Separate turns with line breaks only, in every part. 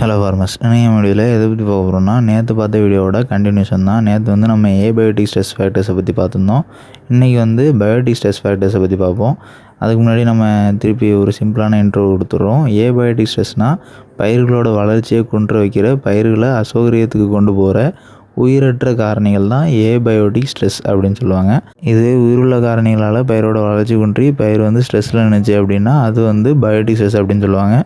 Hello ஃபார்மஸ் இணைய வீடியோவில் எதை பற்றி பார்க்க போகிறோம்னா நேற்று பார்த்த வீடியோவோட கண்டினியூஷன் தான். நேற்று வந்து நம்ம ஏபயோட்டிக் ஸ்ட்ரெஸ் ஃபேக்டர்ஸை பற்றி பார்த்துருந்தோம். இன்றைக்கி வந்து பயோட்டிக் ஸ்ட்ரெஸ் ஃபேக்டர்ஸை பற்றி பார்ப்போம். அதுக்கு முன்னாடி நம்ம திருப்பி ஒரு சிம்பிளான இன்ட்ரோ கொடுத்துட்றோம். ஏபயோட்டிக் ஸ்ட்ரெஸ்னால் பயிர்களோட வளர்ச்சியை கொண்டு வைக்கிற பயிர்களை அசௌகரியத்துக்கு கொண்டு போகிற உயிரற்ற காரணிகள் தான் ஏபயோட்டிக் ஸ்ட்ரெஸ் அப்படின்னு சொல்லுவாங்க. இது உயிருள்ள காரணிகளால் பயிரோட வளர்ச்சி குன்றி பயிர் வந்து ஸ்ட்ரெஸ்ஸில் நினைச்சு அப்படின்னா அது வந்து பயோட்டிக் ஸ்ட்ரெஸ் அப்படின்னு சொல்லுவாங்க.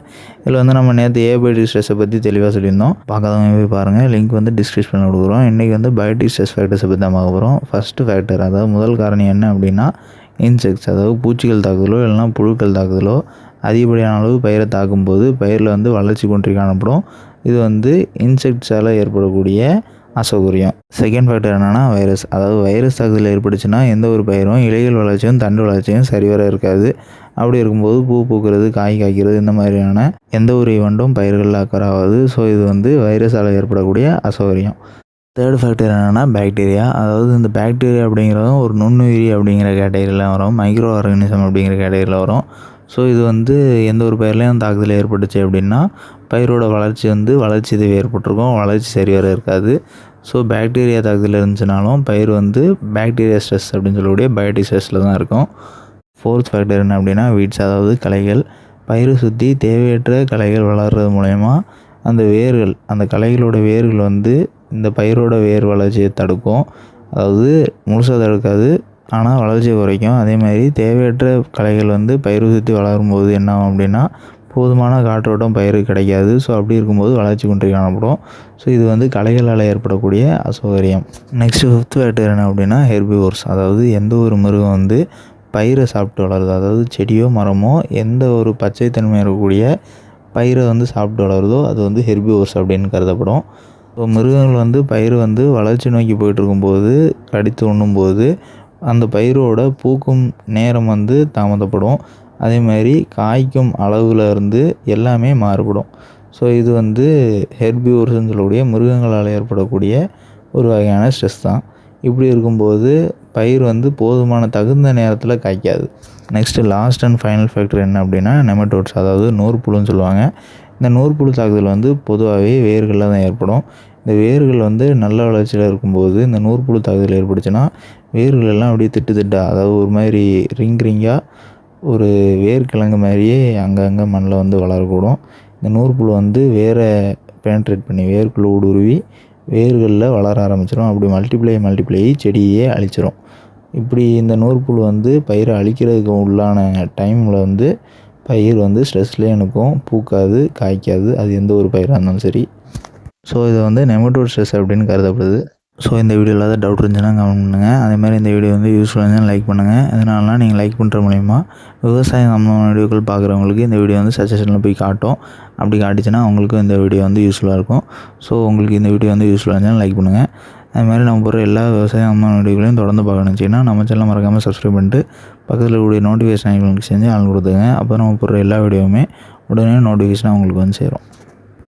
இதில் வந்து நம்ம நேற்று ஏபயோட்டிக் ஸ்ட்ரெஸ்ஸை பற்றி தெளிவாக சொல்லியிருந்தோம். பார்க்காதவங்க போய் பாருங்கள் லிங்க் வந்து டிஸ்கிரிப்ஷனில் கொடுக்குறோம். இன்றைக்கி வந்து பயோட்டிக் ஸ்ட்ரெஸ் ஃபேக்டர்ஸை பற்றி தான் பார்க்க போகிறோம் ஃபஸ்ட்டு ஃபேக்டர் அதாவது முதல் காரணி என்ன அப்படின்னா இன்செக்ட்ஸ் அதாவது பூச்சிகள் தாக்குதலோ இல்லைனா புழுக்கள் தாக்குதலோ அதிகப்படியான அளவு பயிரை தாக்கும்போது பயிரில் வந்து வளர்ச்சி குன்றி காணப்படும். இது வந்து இன்செக்ட்ஸால் ஏற்படக்கூடிய அசௌகரியம். செகண்ட் ஃபேக்டர் என்னென்னா வைரஸ் அதாவது வைரஸ் தாக்குதல் ஏற்பட்டுச்சுன்னா எந்த ஒரு பயிரும் இலைகள் வளர்ச்சியும் தண்டு வளர்ச்சியும் சரிவர இருக்காது. அப்படி இருக்கும்போது பூ பூக்கிறது காய் காய்க்கிறது இந்த மாதிரியான எந்த ஒரு ஈவெண்ட்டும் பயிர்களில் அக்கறை ஆகாது. ஸோ இது வந்து வைரஸால் ஏற்படக்கூடிய அசௌகரியம். தேர்ட் ஃபேக்டர் என்னென்னா பாக்டீரியா அதாவது இந்த பாக்டீரியா அப்படிங்கிறதும் ஒரு நுண்ணுயிரி அப்படிங்கிற கேட்டகரியில் வரும். மைக்ரோ ஆர்கானிசம் அப்படிங்கிற கேட்டகரியில் வரும். ஸோ இது வந்து எந்த ஒரு பயிர்லேயும் தாக்குதல் ஏற்பட்டுச்சு அப்படின்னா பயிரோட வளர்ச்சி வந்து வளர்ச்சி இது ஏற்பட்டிருக்கும். வளர்ச்சி சரி வர இருக்காது. ஸோ பாக்டீரியா தாக்குதல் இருந்துச்சுனாலும் பயிர் வந்து பாக்டீரியா ஸ்ட்ரெஸ் அப்படின்னு சொல்லக்கூடிய பயோட்டிக் ஸ்ட்ரெஸ்ஸில் தான் இருக்கும். ஃபோர்த் ஃபேக்டர் என்ன அப்படின்னா வீட்ஸ் அதாவது களைகள். பயிரை சுற்றி தேவையற்ற கலைகள் வளர்கிறது மூலயமா அந்த வேர்கள் அந்த களைகளோட வேர்கள் வந்து இந்த பயிரோட வேர் வளர்ச்சியை தடுக்கும். அதாவது முழுசாக தடுக்காது. ஆனால் வளர்ச்சி குறைக்கும். அதே மாதிரி தேவையற்ற களைகள் வந்து பயிர் சுற்றி வளரும் போது என்ன ஆகும் அப்படின்னா போதுமான காற்றோட்டம் பயிருக்கு கிடைக்காது. ஸோ அப்படி இருக்கும்போது வளர்ச்சி குன்றி காணப்படும். ஸோ இது வந்து களைகளால் ஏற்படக்கூடிய அசௌகரியம். நெக்ஸ்ட்டு ஃபிஃப்த் ஃபேக்டர் என்ன அப்படின்னா ஹெர்பிவோர்ஸ் அதாவது எந்த ஒரு மிருகம் வந்து பயிரை சாப்பிட்டு வளருது. அதாவது செடியோ மரமோ எந்த ஒரு பச்சைத்தன்மை இருக்கக்கூடிய பயிரை வந்து சாப்பிட்டு வளருதோ அது வந்து ஹெர்பிவோர்ஸ் அப்படின்னு கருதப்படும். ஸோ மிருகங்கள் வந்து பயிர் வந்து வளர்ச்சி நோக்கி போயிட்டு இருக்கும்போது கடித்து உண்ணும்போது அந்த பயிரோட பூக்கும் நேரம் வந்து தாமதப்படும். அதே மாதிரி காய்க்கும் அளவில் இருந்து எல்லாமே மாறுபடும். ஸோ இது வந்து ஹெர்பியூர்ஸ்னு சொல்லக்கூடிய மிருகங்களால் ஏற்படக்கூடிய ஒரு வகையான ஸ்ட்ரெஸ் தான். இப்படி இருக்கும்போது பயிர் வந்து போதுமான தகுந்த நேரத்தில் காய்க்காது. Next last and final factor என்ன அப்படின்னா நெமட்டோட்ஸ் அதாவது நூற்புழுன்னு சொல்லுவாங்க. இந்த நூற்புழு தாக்குதல் வந்து பொதுவாகவே வேர்களில் தான் ஏற்படும். இந்த வேர்கள் வந்து நல்ல வளர்ச்சியில் இருக்கும்போது இந்த நூற்புழு தாக்குதல் ஏற்பட்டுச்சுன்னா வேர்கள் எல்லாம் அப்படியே திட்டு திட்டாக அதாவது ஒரு மாதிரி ரிங் ரிங்காக ஒரு வேர்க்கிழங்கு மாதிரியே அங்கங்கே மண்ணில் வந்து வளரக்கூடும். இந்த நூற்புழு வந்து வேரை பேன்ட்ரேட் பண்ணி வேர்க்குள்ளே ஊடுருவி வேர்களில் வளர ஆரம்பிச்சிடும் அப்படி மல்டிப்ளை மல்டிப்ளை செடியே அழிச்சிரும். இப்படி இந்த நூற்புழு வந்து பயிரை அழிக்கிறதுக்கு உள்ளான டைமில் வந்து பயிர் வந்து ஸ்ட்ரெஸ்லேயே இருக்கும் பூக்காது காய்க்காது அது எந்த ஒரு பயிராக இருந்தாலும் சரி. ஸோ இதை வந்து நெமட்டோட் ஸ்ட்ரெஸ் அப்படின்னு கருதப்படுது. ஸோ இந்த வீடியோவில் ஏதாவது டவுட் இருந்துச்சுன்னா கமெண்ட் பண்ணுங்கள் அதேமாதிரி இந்த வீடியோ வந்து யூஸ்ஃபுல்லாக இருந்தால் லைக் பண்ணுங்கள் இதனாலலாம் நீங்கள் லைக் பண்ணுற மூலிமா விவசாயம் சம்மந்தமான வீடியோக்கள் பார்க்குறவங்களுக்கு இந்த வீடியோ வந்து சஜஷனில் போய் காட்டும். அப்படி காட்டுச்சுன்னா அவங்களுக்கும் இந்த வீடியோ வந்து யூஸ்ஃபுல்லாக இருக்கும். ஸோ உங்களுக்கு இந்த வீடியோ வந்து யூஸ்ஃபுல்லாக இருந்தால் லைக் பண்ணுங்கள் அது மாதிரி நம்ம போகிற எல்லா விவசாயம் அம்மா வீடியோக்களையும் தொடர்ந்து பார்க்கணுச்சின்னா நம்ம சேனல் மறக்காமல் சப்ஸ்கிரைப் பண்ணிட்டு பக்கத்தில் கூடிய நோட்டிஃபிகேஷன் ஐக்கனுக்கு செஞ்சு ஆள் கொடுத்துங்க அப்போ நம்ம போடுற எல்லா வீடியோவுமே உடனே நோட்டிஃபிகேஷனாக அவங்களுக்கு வந்து சேரும்.